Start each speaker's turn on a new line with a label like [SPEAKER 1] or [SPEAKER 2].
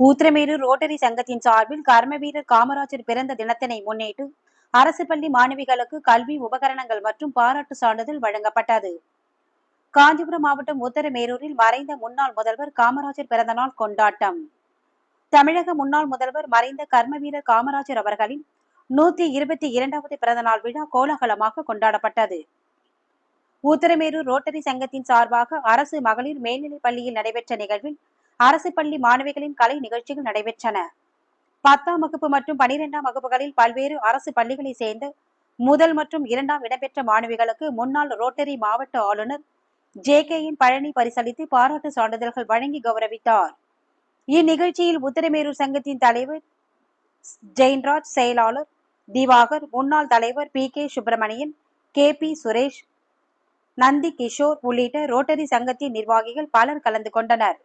[SPEAKER 1] Uthiramerur rotary சங்கத்தின் சார்பில் கர்ம வீரர் காமராஜர் பிறந்த தினத்தினை முன்னிட்டு அரசு பள்ளி மாணவிகளுக்கு கல்வி உபகரணங்கள் மற்றும் பாராட்டு சான்றிதழ் வழங்கப்பட்டது. காஞ்சிபுரம் மாவட்டம் உத்தரமேரூரில் மறைந்த முன்னாள் முதல்வர் காமராஜர் பிறந்தநாள் கொண்டாட்டம். தமிழக முன்னாள் முதல்வர் மறைந்த கர்ம வீரர் காமராஜர் அவர்களின் நூத்தி இருபத்தி இரண்டாவது பிறந்தநாள் விழா கோலாகலமாக கொண்டாடப்பட்டது. உத்தரமேரூர் ரோட்டரி சங்கத்தின் சார்பாக அரசு மகளிர் மேல்நிலைப் பள்ளியில் நடைபெற்ற நிகழ்வில் அரசு பள்ளி மாணவிகளின் கலை நிகழ்ச்சிகள் நடைபெற்றன. பத்தாம் வகுப்பு மற்றும் பனிரெண்டாம் வகுப்புகளில் பல்வேறு அரசு பள்ளிகளைச் சேர்ந்த முதல் மற்றும் இரண்டாம் இடம்பெற்ற மாணவிகளுக்கு முன்னாள் ரோட்டரி மாவட்ட ஆளுநர் ஜே கே பழனி பரிசளித்து பாராட்டு சான்றிதழ்கள் வழங்கி கௌரவித்தார். இந்நிகழ்ச்சியில் உத்தரமேரூர் சங்கத்தின் தலைவர் ஜெயின்ராஜ் செயலாளர் திவாகர் முன்னாள் தலைவர் P K Subramanian K P Suresh Nandi Kishore உள்ளிட்ட ரோட்டரி சங்கத்தின் நிர்வாகிகள் பலர் கலந்து கொண்டனர்.